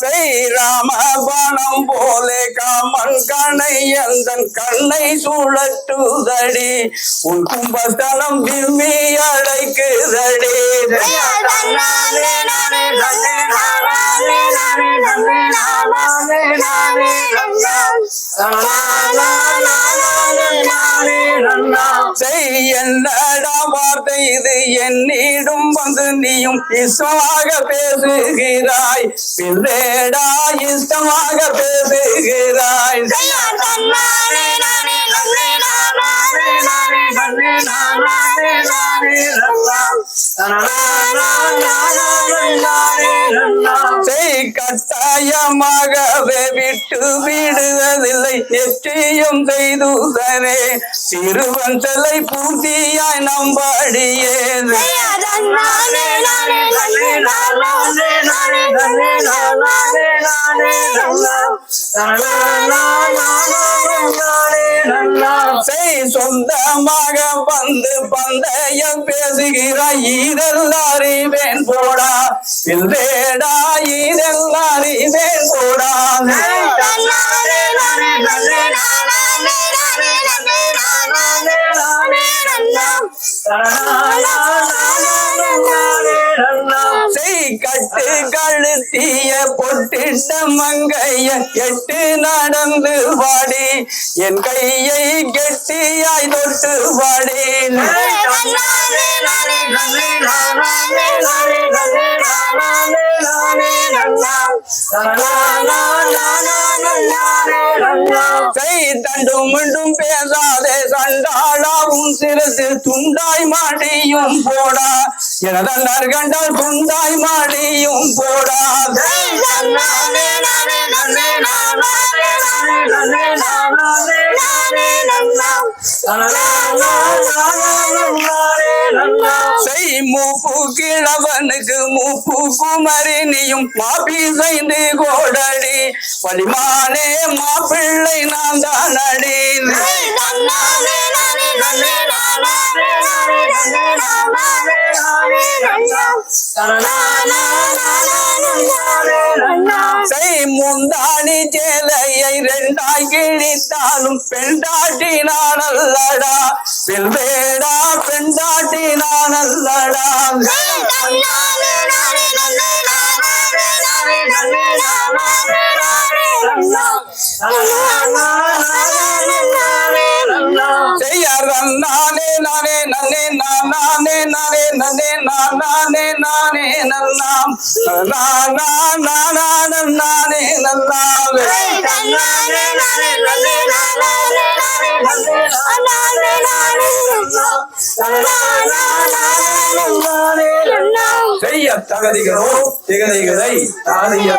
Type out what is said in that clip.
ஸ்ரீராம பணம் போலே காமன் கணை எந்தன் கண்ணை சூழட்டுதடி உன் கும்பத்தனம் விம்மி அழைக்குதடி செய் என்னடா வார்த்தை இது என்னிடும் வந்து நீயும் இஷ்டமாக பேசுகிறாய் பிள்ளேடா இஷ்டமாக பேசுகிறாய் செய் கட்டாயமாகவே விட்டு விடுவதில்லை எற்றியும் செய்துதனே சிறுவன் தலை பூர்த்தியாய் நம்படியே நானே சொந்தமாக வந்து பந்தயம் பேசுகிறாய் இதெல்லாம் அறிவேன் போடா இல்லேடா இதெல்லாம் அறிவேன் போடா செய் கட்டு கழுத்திய பொட்டிட்ட மங்கைய எட்டு நடந்து வாடி என் கையை கெட்டியாய் தொட்டு வாடி தண்டும் மீண்டும் பேசாதே சண்டாளாவும் சிறசு துண்டாய் மாட்டியும் போடா. எனதன்னார் கண்டால் குந்தாய் மாடியும் போடா செய் மூப்பு கிழவனுக்கு மூப்பு குமரி மாப்பி செய்து கோடடி. வலிமானே மாப்பிள்ளை நான் தான் அடி மணி சேலையை ரெண்டாய் கிழித்தாலும் பெண்டாட்டி நான் அல்லடா செல்வேடா பெண்டாட்டி நான் அல்லடா செய்யார் நானே நன்னே நானே நானே நன்னே நானே நானே நல்லாம் நானா நானா நானே நல்லாவே செய்ய தகதிகளோ திகதிகளை தானிய